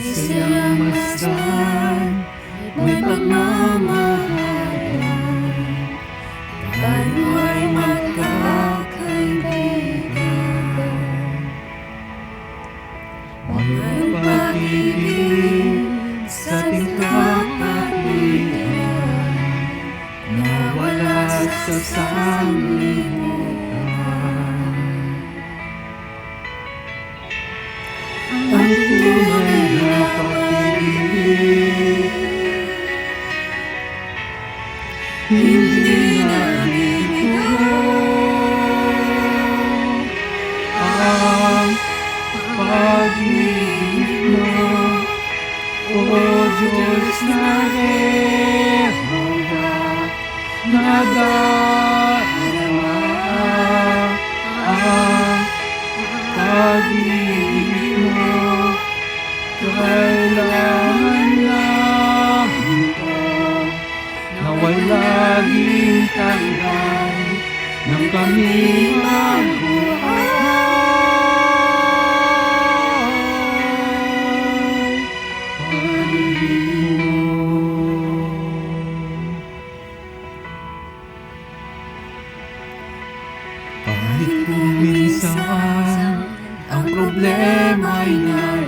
siyang masdan, may pagmamahalan. Tayo ay magkakaibigan. Walang pag-ibig sa ating kapatiran, nawala sa sanglibutan. Hindi naliligo Ang pag-ibig mo O na taglay Nang kami mo Kahit kung minsan ang problema'y nayan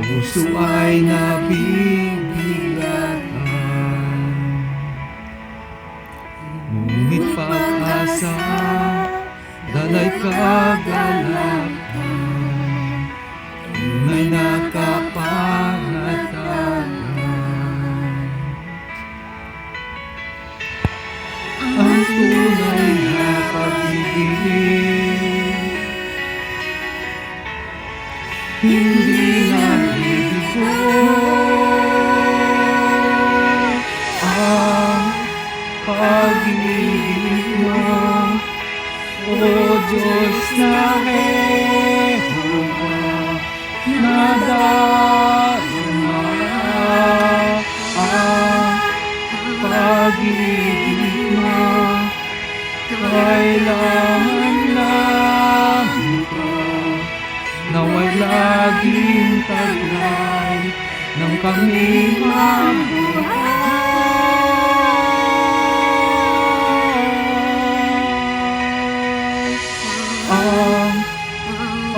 Puso ay nabibigatan pag-asa, dalay kagalakan Tunay na kapangatan ang tunay na pag-ibig. Hindi naliligo ang pag-ibig mo, O Diyos na Jehovah, nadarama ang pag-ibig mo. Kailangan namin ito Naway laging taglay Nang kami mabuhay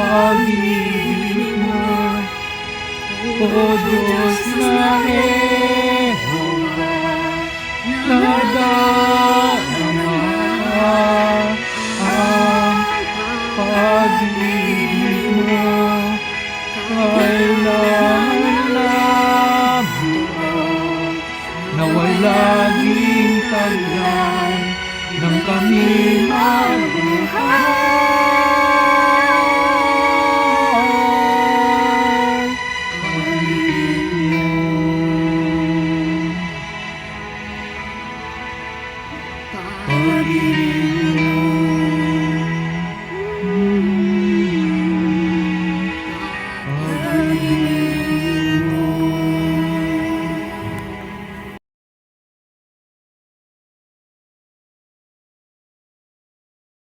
pag-ibig mo O Diyos na Jehovah Nadarama ang pag-ibig mo Kailangan ito Naway laging taglay Nang kami mabuhay